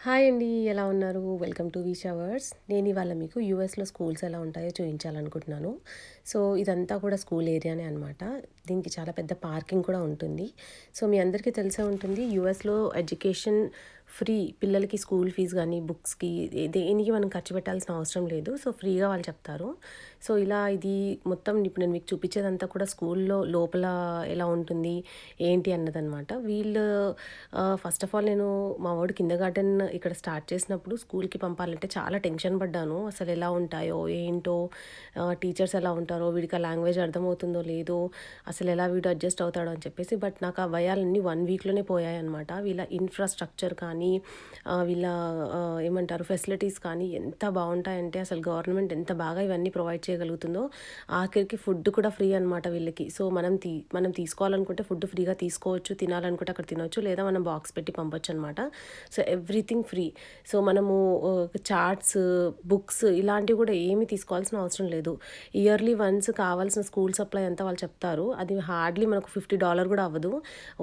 Hi అండి ఎలా ఉన్నారు? వెల్కమ్ టు విషవర్స్ నేను ఇవాళ మీకు యూఎస్లో స్కూల్స్ ఎలా ఉంటాయో చూపించాలనుకుంటున్నాను సో ఇదంతా కూడా స్కూల్ ఏరియానే అనమాట దీనికి చాలా పెద్ద పార్కింగ్ కూడా ఉంటుంది. సో మీ అందరికీ తెలిసే ఉంటుంది యూఎస్లో ఎడ్యుకేషన్ ఫ్రీ పిల్లలకి స్కూల్ ఫీజు కానీ బుక్స్కి దేనికి మనం ఖర్చు పెట్టాల్సిన అవసరం లేదు. సో ఫ్రీగా వాళ్ళు చెప్తారు. సో ఇలా ఇది మొత్తం ఇప్పుడు నేను మీకు చూపించేదంతా కూడా స్కూల్లో లోపల ఎలా ఉంటుంది ఏంటి అన్నదనమాట. వీళ్ళు ఫస్ట్ ఆఫ్ ఆల్ నేను మా వాడు కింద గార్డెన్ ఇక్కడ స్టార్ట్ చేసినప్పుడు స్కూల్కి పంపాలంటే చాలా టెన్షన్ పడ్డాను. అసలు ఎలా ఉంటాయో ఏంటో టీచర్స్ ఎలా ఉంటారో వీడికి ఆ లాంగ్వేజ్ అర్థమవుతుందో లేదో అసలు ఎలా వీడు అడ్జస్ట్ అవుతాడో అని చెప్పేసి. బట్ నాకు ఆ భయాలన్నీ వన్ వీక్లోనే పోయాయి అనమాట వీళ్ళ ఇన్ఫ్రాస్ట్రక్చర్ కానీ వీళ్ళ ఏమంటారు ఫెసిలిటీస్ కానీ ఎంత బాగుంటాయంటే అసలు గవర్నమెంట్ ఎంత బాగా ఇవన్నీ ప్రొవైడ్ చేయగలుగుతుందో ఆఖరికి ఫుడ్ కూడా ఫ్రీ అనమాట వీళ్ళకి. సో మనం తీ మనం తీసుకోవాలనుకుంటే ఫుడ్ ఫ్రీగా తీసుకోవచ్చు తినాలనుకుంటే అక్కడ తినవచ్చు లేదా మనం బాక్స్ పెట్టి పంపొచ్చు అనమాట సో ఎవ్రీథింగ్ ఫ్రీ సో మనము చార్ట్స్ బుక్స్ ఇలాంటివి కూడా ఏమి తీసుకోవాల్సిన అవసరం లేదు. ఇయర్లీ వన్స్ కావాల్సిన స్కూల్ సప్లై అంతా వాళ్ళు చెప్తారు. అది హార్డ్లీ మనకు ఫిఫ్టీ డాలర్ కూడా అవ్వదు.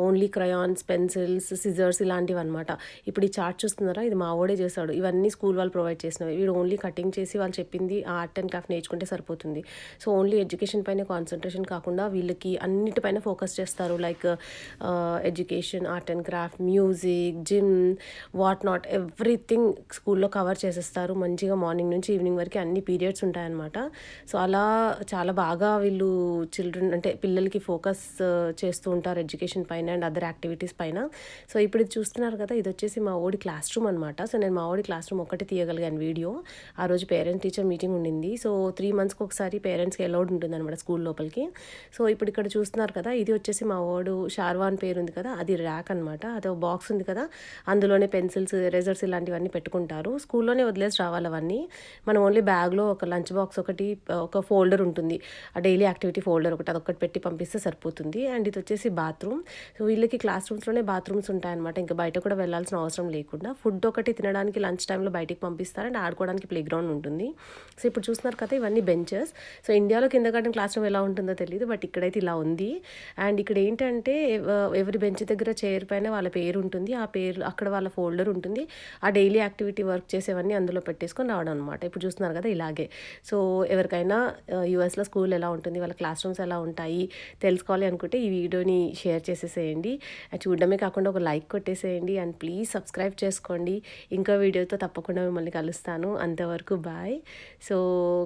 ఓన్లీ క్రయాన్స్ పెన్సిల్స్ సిజర్స్ ఇలాంటివి అనమాట ఇప్పుడు ఈ చార్ట్ చూస్తున్నారా? ఇది మా ఓడే చేశాడు. ఇవన్నీ స్కూల్ వాళ్ళు ప్రొవైడ్ చేసినవి. వీడు ఓన్లీ కటింగ్ చేసి వాళ్ళు చెప్పింది ఆర్ట్ అండ్ క్రాఫ్ట్ నేర్చుకుంటే సరిపోతుంది. సో ఓన్లీ ఎడ్యుకేషన్ పైన కాన్సన్ట్రేషన్ కాకుండా వీళ్ళకి అన్నిటిపైన ఫోకస్ చేస్తారు. Like education art and craft music gym what not everything స్కూల్లో కవర్ చేసేస్తారు. మంచిగా మార్నింగ్ నుంచి ఈవినింగ్ వరకు అన్ని పీరియడ్స్ ఉంటాయన్నమాట. సో అలా చాలా బాగా వీళ్ళు చిల్డ్రన్ అంటే పిల్లలకి ఫోకస్ చేస్తూ ఉంటారు ఎడ్యుకేషన్ పైన అండ్ అదర్ యాక్టివిటీస్ పైన. సో ఇప్పుడు ఇది చూస్తున్నారు కదా ఇది వచ్చేసి మా ఓడి క్లాస్ రూమ్ అనమాట సో నేను మా ఓడి క్లాస్ రూమ్ ఒకటి తీయగలిగాను వీడియో. ఆ రోజు పేరెంట్ టీచర్ మీటింగ్ ఉండింది. సో త్రీ మంత్స్కి ఒకసారి పేరెంట్స్కి అలౌడ్ ఉంటుంది అనమాట స్కూల్ లోపలికి. సో ఇప్పుడు ఇక్కడ చూస్తున్నారు కదా ఇది వచ్చేసి మా ఓడు షార్వాన్ పేరు ఉంది కదా అది ర్యాక్ అనమాట అది ఒక బాక్స్ ఉంది కదా అందులోనే పెన్సిల్స్ ఎరేజర్స్ ఇలాంటివన్నీ పెట్టుకుంటారు. స్కూల్లోనే వదిలేసి రావాలి అవన్నీ. మనం ఓన్లీ బ్యాగ్లో ఒక లంచ్ బాక్స్ ఒకటి ఒక ఫోల్డర్ ఉంటుంది. ఆ డైలీ యాక్టివిటీ ఫోల్డర్ ఒకటి అదొకటి పెట్టి పంపిస్తే సరిపోతుంది. అండ్ ఇది వచ్చేసి బాత్రూమ్ సో వీళ్ళకి క్లాస్ రూమ్స్లోనే బాత్రూమ్స్ ఉంటాయన్నమాట. ఇంకా బయట కూడా వెళ్ళాల్సిన అవసరం లేకుండా ఫుడ్ ఒకటి తినడానికి లంచ్ టైంలో బయటికి పంపిస్తారు అండ్ ఆడుకోవడానికి ప్లే గ్రౌండ్ ఉంటుంది. సో ఇప్పుడు చూస్తున్నారు కదా ఇవన్నీ బెంచెస్. సో ఇండియాలో కింద గార్డెన్ క్లాస్ రూమ్ ఎలా ఉంటుందో తెలియదు బట్ ఇక్కడైతే ఇలా ఉంది. అండ్ ఇక్కడ ఏంటంటే ఎవరి బెంచ్ దగ్గర చైర్ పైన వాళ్ళ పేరు ఉంటుంది. ఆ పేరు అక్కడ వాళ్ళ ఫోల్డర్ ఉంటుంది. ఆ డైలీ యాక్టివిటీ వర్క్ చేసేవన్నీ అందులో పెట్టేసుకొని రావడం అనమాట ఇప్పుడు చూస్తున్నారు కదా ఇలాగే. సో ఎవరికైనా యూఎస్లో స్కూల్ ఎలా ఉంటుంది వాళ్ళ క్లాస్ రూమ్స్ ఎలా ఉంటాయి తెలుసుకోవాలి అనుకుంటే ఈ వీడియోని షేర్ చేసేసేయండి. చూడడమే కాకుండా ఒక లైక్ కొట్టేసేయండి. అండ్ ప్లీజ్ సబ్స్క్రైబ్ చేసుకోండి. ఇంకో వీడియోతో తప్పకుండా మిమ్మల్ని కలుస్తాను. అంతవరకు బాయ్. సో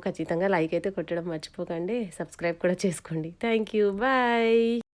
ఖచ్చితంగా లైక్ అయితే కొట్టడం మర్చిపోకండి. సబ్స్క్రైబ్ కూడా చేసుకోండి. Thank you bye